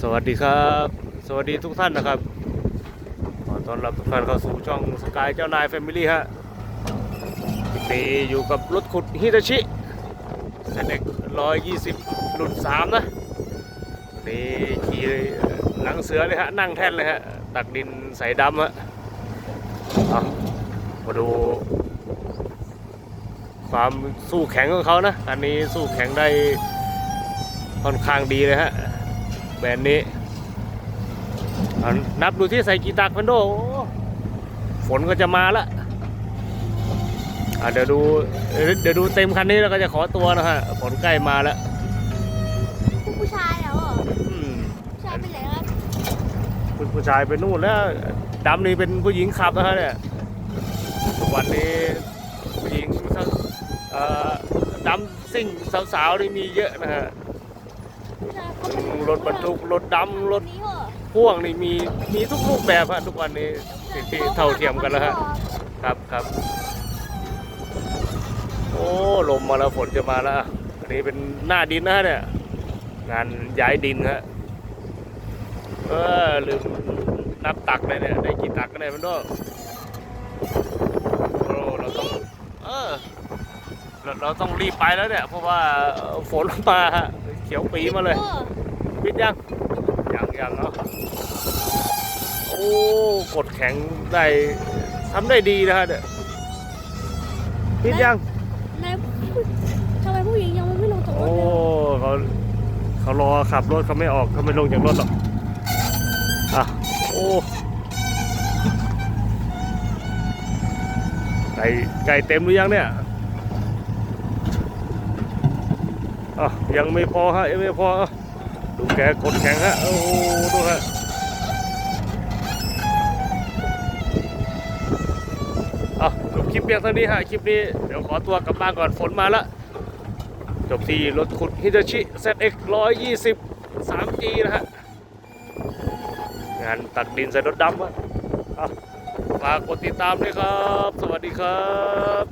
สวัสดีครับ สวัสดีทุกท่านนะครับขอต้อนรับทุกท่านเข้าสู่ช่องสกายเจ้านายแฟมิลี่ฮะคลิปนี้อยู่กับรถขุดฮิตาชิเซนเอ็กร้อยยี่สิบรุ่นสามนะนี่ขี่หลังเสือเลยฮะนั่งแท่นเลยฮะตักดินใส่ดำฮะมาดู ความสู้แข็งของเขานะอันนี้สู้แข็งได้ค่อนข้างดีเลยฮะ แบรนด์นี้เอานับดูที่ใส่กีตาร์พันโดโอ้ฝนก็จะมาละอะเดี๋ยวดูเดี๋ยวดูเต็มคันนี้แล้วก็จะขอตัวนะฮะฝนใกล้มาแล้ว ผู้ชายเหรออืมผู้ชายไปไหนครับผู้ผู้ชายไปนู่นแล้วดำนี่เป็นผู้หญิงขับนะฮะเนี่ยทุกวันนี้ผู้หญิงเอ่อดำซิ่งสาวๆนี่มีเยอะนะฮะ รถบรรทุกรถดำรถพ่วงนี่มีมีทุกรูปแบบฮะทุกวันนี้ที่เท่าเทียมกันแล้วฮะครับครับ โอ้ลมมาแล้วฝนจะมาแล้วอันนี้เป็นหน้าดินนะฮะเนี่ยงานย้ายดินฮะเออลืมนับตักเลยเนี่ยได้กี่ตักกันเนี่ยมันด้วยโอ้เราต้องเออเราเราต้องรีบไปแล้วเนี่ยเพราะว่าฝนมาฮะ เขียวปีมาเลยออปิดยังยังยังเนาะโอ้กดแข็งได้ทำได้ดีนะฮะเนี่ยปิดยังนายทำไมผู้หญิงยังไม่ลงจากรโอ้ถเลยเขาเขารอขับรถเขาไม่ออกเขาไม่ลงจากรถหรอกอะโอ้ไก่ไก่เต็มหรือยังเนี่ย อะยังไม่พอฮะยังไม่พออะดูแกกดแข็งฮะโอ้โหดูฮะอะจบคลิปเพียงเท่านี้ฮะคลิปนี้เดี๋ยวขอตัวกลับบ้านก่อนฝนมาละจบที่รถขุดฮิตาชิ ZX 120 3G นะฮะงานตักดินใส่รถดำอะอะฝากกดติดตามด้วยครับ สวัสดีครับ